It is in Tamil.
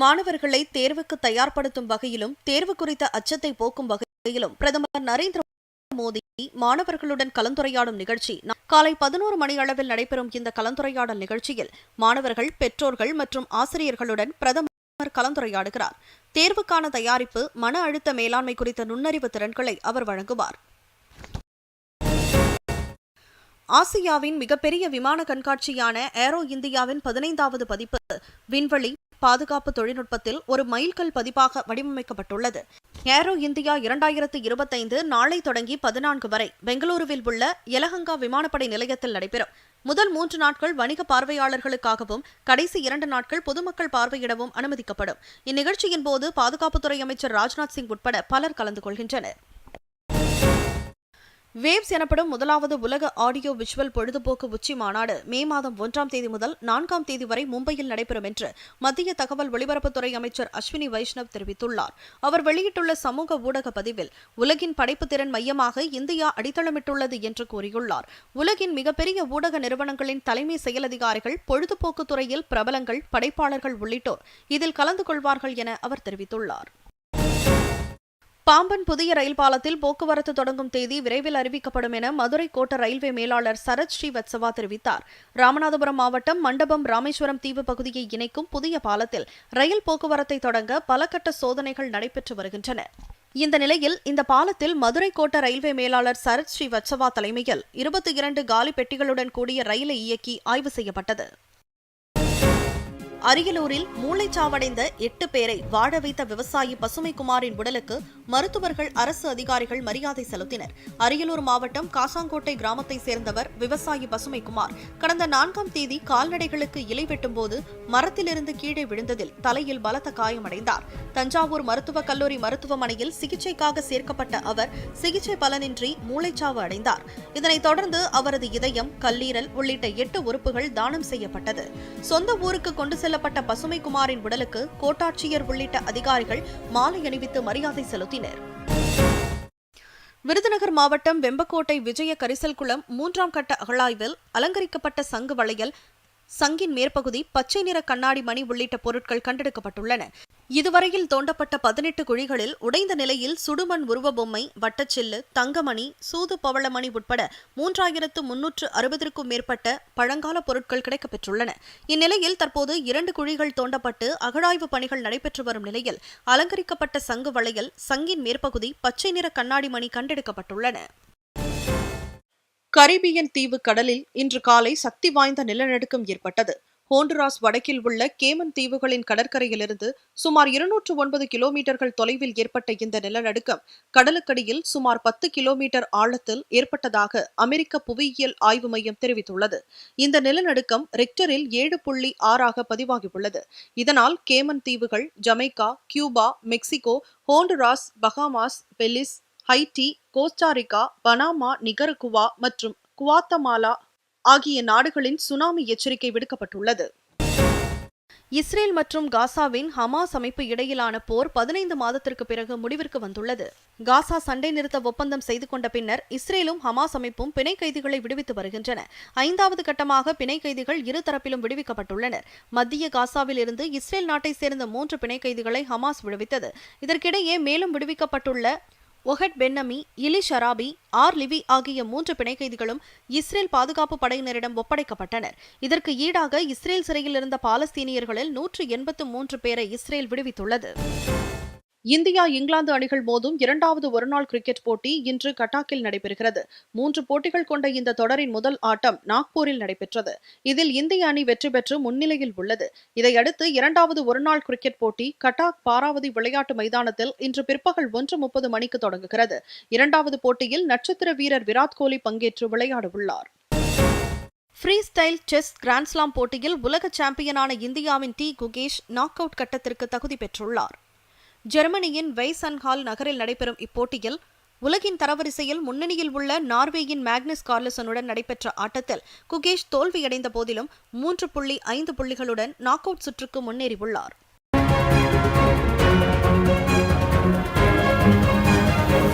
மாணவர்களை தேர்வுக்கு தயார்படுத்தும் வகையிலும் தேர்வு குறித்த அச்சத்தை போக்கும் வகையிலும் பிரதமர் நரேந்திர மோடி மாணவர்களுடன் கலந்துரையாடும் நிகழ்ச்சி. காலை பதினோரு மணி அளவில் நடைபெறும் இந்த கலந்துரையாடல் நிகழ்ச்சியில் மாணவர்கள் பெற்றோர்கள் மற்றும் ஆசிரியர்களுடன் பிரதமர் கலந்துரையாடுகிறார். தேர்வுக்கான தயாரிப்பு மன அழுத்த மேலாண்மை குறித்த நுண்ணறிவு திறன்களை அவர் வழங்குவார். ஆசியாவின் மிகப்பெரிய விமான கண்காட்சியான ஏரோ இந்தியாவின் பதினைந்தாவது பதிப்பு விண்வெளி பாதுகாப்பு தொழில்நுட்பத்தில் ஒரு மைல்கல் பதிப்பாக வடிவமைக்கப்பட்டுள்ளது. ஏரோ இந்தியா இரண்டாயிரத்து இருபத்தைந்து நாளை தொடங்கி பதினான்கு வரை பெங்களூருவில் உள்ள எலஹங்கா விமானப்படை நிலையத்தில் நடைபெறும். முதல் மூன்று நாட்கள் வணிக பார்வையாளர்களுக்காகவும் கடைசி இரண்டு நாட்கள் பொதுமக்கள் பார்வையிடவும் அனுமதிக்கப்படும். இந்நிகழ்ச்சியின் போது பாதுகாப்புத்துறை அமைச்சர் ராஜ்நாத் சிங் உட்பட பலர் கலந்து கொள்கின்றனர். வேவ்ஸ் எனப்படும் முதலாவது உலக ஆடியோ விஷுவல் பொழுதுபோக்கு உச்சி மாநாடு மே மாதம் ஒன்றாம் தேதி முதல் நான்காம் தேதி வரை மும்பையில் நடைபெறும் என்று மத்திய தகவல் ஒலிபரப்புத்துறை அமைச்சர் அஸ்வினி வைஷ்ணவ் தெரிவித்துள்ளார். அவர் வெளியிட்டுள்ள சமூக ஊடக பதிவில் உலகின் படைப்பு திறன் மையமாக இந்தியா அடித்தளமிட்டுள்ளது என்று கூறியுள்ளார். உலகின் மிகப்பெரிய ஊடக நிறுவனங்களின் தலைமை செயலதிகாரிகள் பொழுதுபோக்கு துறையில் பிரபலங்கள் படைப்பாளர்கள் உள்ளிட்டோர் இதில் கலந்து கொள்வார்கள் என அவர் தெரிவித்துள்ளார். பாம்பன் புதிய ரயில் பாலத்தில் போக்குவரத்து தொடங்கும் தேதி விரைவில் அறிவிக்கப்படும் என மதுரை கோட்ட ரயில்வே மேலாளர் சரத் ஸ்ரீவத்சவா தெரிவித்தார். ராமநாதபுரம் மாவட்டம் மண்டபம் ராமேஸ்வரம் தீவு பகுதியை இணைக்கும் புதிய பாலத்தில் ரயில் போக்குவரத்தை தொடங்க பலகட்ட சோதனைகள் நடைபெற்று வருகின்றன. இந்த நிலையில் இந்த பாலத்தில் மதுரை கோட்ட ரயில்வே மேலாளர் சரத் ஸ்ரீவத்சவா தலைமையில் இருபத்தி இரண்டு காலி பெட்டிகளுடன் கூடிய ரயிலை இயக்கி ஆய்வு செய்யப்பட்டது. அரியலூரில் மூளைச்சாவடைந்த எட்டு பேரை வாழ வைத்த விவசாயி பசுமைக்குமாரின் உடலுக்கு மருத்துவர்கள் அரசு அதிகாரிகள் மரியாதை செலுத்தினர். அரியலூர் மாவட்டம் காசாங்கோட்டை கிராமத்தைச் சேர்ந்தவர் விவசாயி பசுமைக்குமார். கடந்த நான்காம் தேதி கால்நடைகளுக்கு இலை வெட்டும்போது மரத்திலிருந்து கீழே விழுந்ததில் தலையில் பலத்த காயமடைந்தார். தஞ்சாவூர் மருத்துவக் கல்லூரி மருத்துவமனையில் சிகிச்சைக்காக சேர்க்கப்பட்ட அவர் சிகிச்சை பலனின்றி மூளைச்சாவு அடைந்தார். இதனைத் தொடர்ந்து அவரது இதயம் கல்லீரல் உள்ளிட்ட எட்டு உறுப்புகள் தானம் செய்யப்பட்டது. சொந்த ஊருக்கு கொண்டு செல்லப்பட்ட பசுமைக்குமாரின் உடலுக்கு கோட்டாட்சியர் உள்ளிட்ட அதிகாரிகள் மாலை அணிவித்து மரியாதை செலுத்தினர். விருதுநகர் மாவட்டம் வெம்பக்கோட்டை விஜய கரிசல் குளம் மூன்றாம் கட்ட அகழாய்வில் அலங்கரிக்கப்பட்ட சங்கு வளையல் சங்கின் மேற்பகுதி பச்சை நிற கண்ணாடி மணி உள்ளிட்ட பொருட்கள் கண்டெடுக்கப்பட்டுள்ளன. இதுவரையில் தோண்டப்பட்ட பதினெட்டு குழிகளில் உடைந்த நிலையில் சுடுமண் உருவ பொம்மை வட்டச்சில்லு தங்கமணி சூது பவளமணி உட்பட மூன்றாயிரத்து முன்னூற்று அறுபதற்கும் மேற்பட்ட பழங்கால பொருட்கள் கிடைக்கப்பெற்றுள்ளன. இந்நிலையில் தற்போது இரண்டு குழிகள் தோண்டப்பட்டு அகழாய்வு பணிகள் நடைபெற்று வரும் நிலையில் அலங்கரிக்கப்பட்ட சங்கு வளையல் சங்கின் மேற்பகுதி பச்சை நிற கண்ணாடி மணி கண்டெடுக்கப்பட்டுள்ளன. கரீபியன் தீவு கடலில் இன்று காலை சக்தி வாய்ந்த நிலநடுக்கம் ஏற்பட்டது. ஹோண்டுராஸ் வடக்கில் உள்ள கேமன் தீவுகளின் கடற்கரையிலிருந்து சுமார் இருநூற்று ஒன்பது கிலோமீட்டர்கள் தொலைவில் ஏற்பட்ட இந்த நிலநடுக்கம் கடலுக்கடியில் சுமார் பத்து கிலோமீட்டர் ஆழத்தில் ஏற்பட்டதாக அமெரிக்க புவியியல் ஆய்வு மையம் தெரிவித்துள்ளது. இந்த நிலநடுக்கம் ரெக்டரில் ஏழு புள்ளி ஆறாக பதிவாகியுள்ளது. இதனால் கேமன் தீவுகள் Jamaica Cuba Mexico Honduras Bahamas Belize Haiti Costa Rica Panama Nicaragua மற்றும் குவாத்தமாலா ஆகிய நாடுகளின் சுனாமி எச்சரிக்கை விடுக்கப்பட்டுள்ளது. இஸ்ரேல் மற்றும் காசாவின் ஹமாஸ் அமைப்பு இடையிலான போர் பதினைந்து மாதத்திற்கு பிறகு முடிவிற்கு வந்துள்ளது. காசா சண்டை நிறுத்த ஒப்பந்தம் செய்து கொண்ட பின்னர் இஸ்ரேலும் ஹமாஸ் அமைப்பும் பிணை கைதிகளை விடுவித்து வருகின்றன. ஐந்தாவது கட்டமாக பிணை கைதிகள் இருதரப்பிலும் விடுவிக்கப்பட்டுள்ளனர். மத்திய காசாவில் இருந்து இஸ்ரேல் நாட்டை சேர்ந்த மூன்று பிணை கைதிகளை ஹமாஸ் விடுவித்தது. இதற்கிடையே மேலும் விடுவிக்கப்பட்டுள்ள ஒஹட் பென்னமி இலி ஷராபி ஆர் லிவி ஆகிய மூன்று பிணை கைதிகளும் இஸ்ரேல் பாதுகாப்பு படையினரிடம் ஒப்படைக்கப்பட்டனர். இதற்கு ஈடாக இஸ்ரேல் சிறையில் இருந்த பாலஸ்தீனியர்களில் நூற்று எண்பத்து மூன்று பேரை இஸ்ரேல் விடுவித்துள்ளது. இந்தியா இங்கிலாந்து அணிகள் மோதும் இரண்டாவது ஒருநாள் கிரிக்கெட் போட்டி இன்று கட்டாக்கில் நடைபெறுகிறது. மூன்று போட்டிகள் கொண்ட இந்த தொடரின் முதல் ஆட்டம் நாக்பூரில் நடைபெற்றது. இதில் இந்திய அணி வெற்றி பெற்று முன்னிலையில் உள்ளது. இதையடுத்து இரண்டாவது ஒருநாள் கிரிக்கெட் போட்டி கட்டாக் பாராவதி விளையாட்டு மைதானத்தில் இன்று பிற்பகல் ஒன்று முப்பது மணிக்கு தொடங்குகிறது. இரண்டாவது போட்டியில் நட்சத்திர வீரர் விராட் கோலி பங்கேற்று விளையாடவுள்ளார். ஃப்ரீ ஸ்டைல் செஸ் கிராண்ட்ஸ்லாம் போட்டியில் உலக சாம்பியனான இந்தியாவின் டி. குகேஷ் நாக் அவுட் கட்டத்திற்கு தகுதி பெற்றுள்ளார். ஜெர்மனியின் வெய்சன்ஹால் நகரில் நடைபெறும் இப்போட்டியில் உலகின் தரவரிசையில் முன்னணியில் உள்ள நார்வேயின் மேக்னஸ் கார்லசனுடன் நடைபெற்ற ஆட்டத்தில் குகேஷ் தோல்வியடைந்த போதிலும் மூன்று புள்ளி ஐந்து புள்ளிகளுடன் நாக் அவுட் சுற்றுக்கு முன்னேறியுள்ளார்.